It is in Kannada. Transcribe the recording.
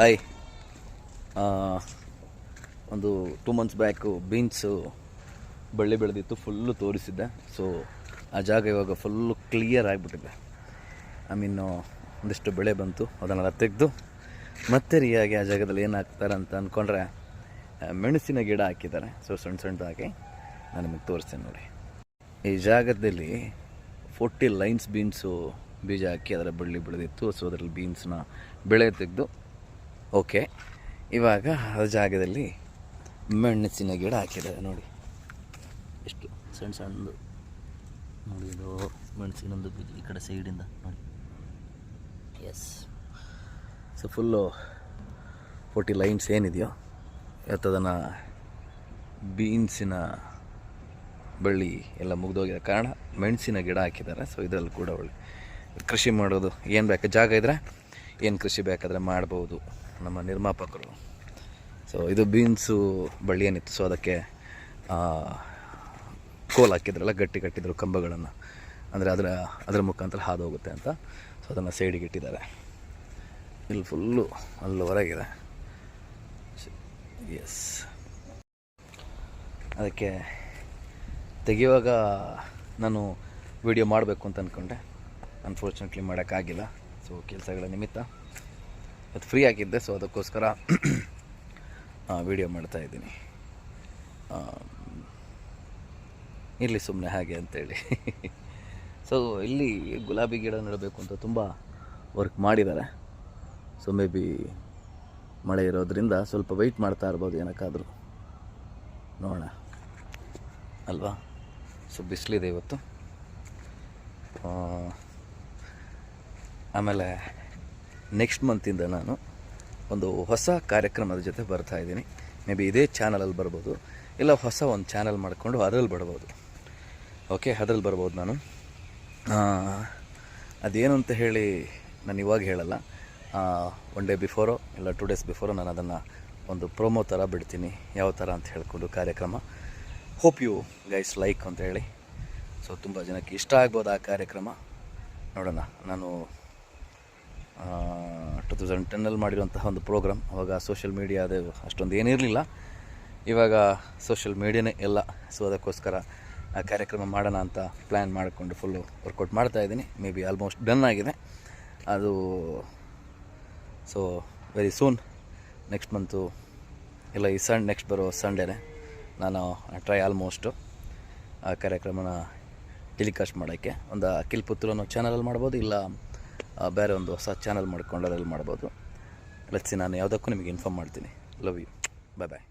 ಹಾಯ್ ಒಂದು ಟೂ ಮಂತ್ಸ್ ಬ್ಯಾಕು ಬೀನ್ಸು ಬಳ್ಳಿ ಬೆಳೆದಿತ್ತು ಫುಲ್ಲು ತೋರಿಸಿದ್ದೆ. ಸೊ ಆ ಜಾಗ ಇವಾಗ ಫುಲ್ಲು ಕ್ಲಿಯರ್ ಆಗಿಬಿಟ್ಟಿದೆ. ಐ ಮೀನು ಒಂದಿಷ್ಟು ಬೆಳೆ ಬಂತು, ಅದನ್ನೆಲ್ಲ ತೆಗೆದು ಮತ್ತೆ ರೀಯಾಗಿ ಆ ಜಾಗದಲ್ಲಿ ಏನು ಹಾಕ್ತಾರೆ ಅಂತ ಅಂದ್ಕೊಂಡ್ರೆ ಮೆಣಸಿನ ಗಿಡ ಹಾಕಿದ್ದಾರೆ. ಸೊ ಸಣ್ಣ ಸಣ್ಣದಾಗಿ ನಾನು ನಿಮಗೆ ತೋರಿಸ್ತೇನೆ ನೋಡಿ. ಈ ಜಾಗದಲ್ಲಿ ಫೋರ್ಟಿ ಲೈನ್ಸ್ ಬೀನ್ಸು ಬೀಜ ಹಾಕಿ ಅದರ ಬಳ್ಳಿ ಬೆಳೆದಿತ್ತು. ಸೊ ಅದರಲ್ಲಿ ಬೀನ್ಸ್ನ ಬೆಳೆ ತೆಗೆದು ಓಕೆ. ಇವಾಗ ಆ ಜಾಗದಲ್ಲಿ ಮೆಣಸಿನ ಗಿಡ ಹಾಕಿದ್ದಾರೆ ನೋಡಿ. ಎಷ್ಟು ಸಣ್ಣ ಸಣ್ಣದು. ನೋಡಿ ಇದು ಮೆಣಸಿನೊಂದು ಈ ಕಡೆ ಸೈಡಿಂದ ನೋಡಿ. Yes so full forty lines ಏನಿದೆಯೋ ಇವತ್ತದನ್ನು ಬೀನ್ಸಿನ ಬಳ್ಳಿ ಎಲ್ಲ ಮುಗಿದೋಗಿರೋ ಕಾರಣ ಮೆಣಸಿನ ಗಿಡ ಹಾಕಿದ್ದಾರೆ. ಸೊ ಇದರಲ್ಲಿ ಕೂಡ ಒಳ್ಳೆ ಕೃಷಿ ಮಾಡೋದು ಏನು ಬೇಕು ಜಾಗ ಇದ್ದರೆ ಏನು ಕೃಷಿ ಬೇಕಾದರೆ ಮಾಡ್ಬೋದು ನಮ್ಮ ನಿರ್ಮಾಪಕರು. ಸೊ ಇದು ಬೀನ್ಸು ಬಳ್ಳಿ ಏನಿತ್ತು ಸೊ ಅದಕ್ಕೆ ಕೋಲ್ ಹಾಕಿದ್ರಲ್ಲ, ಗಟ್ಟಿ ಕಟ್ಟಿದ್ರು ಕಂಬಗಳನ್ನು. ಅಂದರೆ ಅದರ ಅದರ ಮುಖಾಂತರ ಹಾದು ಹೋಗುತ್ತೆ ಅಂತ ಸೊ ಅದನ್ನು ಸೈಡಿಗೆ ಇಟ್ಟಿದ್ದಾರೆ. ಇಲ್ಲಿ ಫುಲ್ಲು ಅಲ್ಲಿ ಹೊರಗಿದೆ ಎಸ್ ಅದಕ್ಕೆ, ತೆಗೆಯುವಾಗ ನಾನು ವಿಡಿಯೋ ಮಾಡಬೇಕು ಅಂತ ಅಂದ್ಕೊಂಡೆ ಅನ್ಫಾರ್ಚುನೇಟ್ಲಿ ಮಾಡೋಕ್ಕಾಗಿಲ್ಲ. ಸೊ ಕೆಲಸಗಳ ನಿಮಿತ್ತ. ಅದು ಫ್ರೀ ಆಗಿದ್ದೆ ಸೊ ಅದಕ್ಕೋಸ್ಕರ ವಿಡಿಯೋ ಮಾಡ್ತಾ ಇದ್ದೀನಿ. ಇರಲಿ ಸುಮ್ಮನೆ ಹಾಗೆ ಅಂತೇಳಿ. ಸೊ ಇಲ್ಲಿ ಗುಲಾಬಿ ಗಿಡ ನೆಡಬೇಕು ಅಂತ ತುಂಬ ವರ್ಕ್ ಮಾಡಿದ್ದಾರೆ. ಸೊ ಮೇ ಬಿ ಮಳೆ ಇರೋದ್ರಿಂದ ಸ್ವಲ್ಪ ವೆಯ್ಟ್ ಮಾಡ್ತಾ ಇರ್ಬೋದು, ಏನಕ್ಕಾದರೂ. ನೋಡೋಣ. ಅಲ್ವಾ? ಸೊ ಬಿಸಿಲಿದೆ ಇವತ್ತು. ಆಮೇಲೆ ನೆಕ್ಸ್ಟ್ ಮಂತಿಂದ ನಾನು ಒಂದು ಹೊಸ ಕಾರ್ಯಕ್ರಮದ ಜೊತೆ ಬರ್ತಾ ಇದ್ದೀನಿ. ಮೇ ಬಿ ಇದೇ ಚಾನಲಲ್ಲಿ ಬರ್ಬೋದು. ಇಲ್ಲ ಹೊಸ ಒಂದು ಚಾನಲ್ ಮಾಡಿಕೊಂಡು ಅದರಲ್ಲಿ ಬರ್ಬೋದು. ಓಕೆ ಅದ್ರಲ್ಲಿ ಬರ್ಬೋದು ನಾನು. ಅದೇನು ಅಂತ ಹೇಳಿ ನಾನು ಇವಾಗ ಹೇಳಲ್ಲ. ಒನ್ ಡೇ ಬಿಫೋರೋ ಇಲ್ಲ ಟು ಡೇಸ್ ಬಿಫೋರೋ ನಾನು ಅದನ್ನು ಒಂದು ಪ್ರೊಮೋ ಥರ ಬಿಡ್ತೀನಿ. ಯಾವ ಥರ ಅಂತ ಹೇಳ್ಕೊಂಡು ಕಾರ್ಯಕ್ರಮ. ಹೋಪ್ ಯು ಗೈಸ್ ಲೈಕ್ ಅಂತ ಹೇಳಿ. ಸೊ ತುಂಬ ಜನಕ್ಕೆ ಇಷ್ಟ ಆಗ್ಬೋದು ಆ ಕಾರ್ಯಕ್ರಮ. ನೋಡೋಣ. ನಾನು ಟು ತೌಸಂಡ್ ಟೆನ್ನಲ್ಲಿ ಮಾಡಿರುವಂತಹ ಒಂದು ಪ್ರೋಗ್ರಾಮ್ ಅವಾಗ ಸೋಷಿಯಲ್ ಮೀಡಿಯಾ ಅದು ಅಷ್ಟೊಂದು ಏನಿರಲಿಲ್ಲ. ಇವಾಗ ಸೋಷಿಯಲ್ ಮೀಡಿಯಾನೇ ಎಲ್ಲ ಸೊ ಅದಕ್ಕೋಸ್ಕರ ಆ ಕಾರ್ಯಕ್ರಮ ಮಾಡೋಣ ಅಂತ ಪ್ಲ್ಯಾನ್ ಮಾಡಿಕೊಂಡು ಫುಲ್ಲು ವರ್ಕೌಟ್ ಮಾಡ್ತಾ ಇದ್ದೀನಿ. ಮೇ ಬಿ ಆಲ್ಮೋಸ್ಟ್ ಡನ್ ಆಗಿದೆ. ಅದು so very soon next month ಇಲ್ಲ ಈ ಸಂಡ್ ನೆಕ್ಸ್ಟ್ ಬರೋ ಸಂಡೇನೆ ನಾನು ಟ್ರೈ ಆಲ್ಮೋಸ್ಟು ಆ ಕಾರ್ಯಕ್ರಮನ ಟೆಲಿಕಾಸ್ಟ್ ಮಾಡೋಕ್ಕೆ. ಒಂದು ಅಖಿಲ್ ಪುತ್ರ ಅನ್ನೋ ಚಾನಲಲ್ಲಿ ಮಾಡ್ಬೋದು, ಇಲ್ಲ ಬೇರೆ ಒಂದು ಹೊಸ ಚಾನಲ್ ಮಾಡಿಕೊಂಡು ಅದರಲ್ಲಿ ಮಾಡ್ಬೋದು. ಲಚ್ಚಿ ನಾನು ಯಾವುದಕ್ಕೂ ನಿಮಗೆ ಇನ್ಫಾರ್ಮ್ ಮಾಡ್ತೀನಿ. Love you bye bye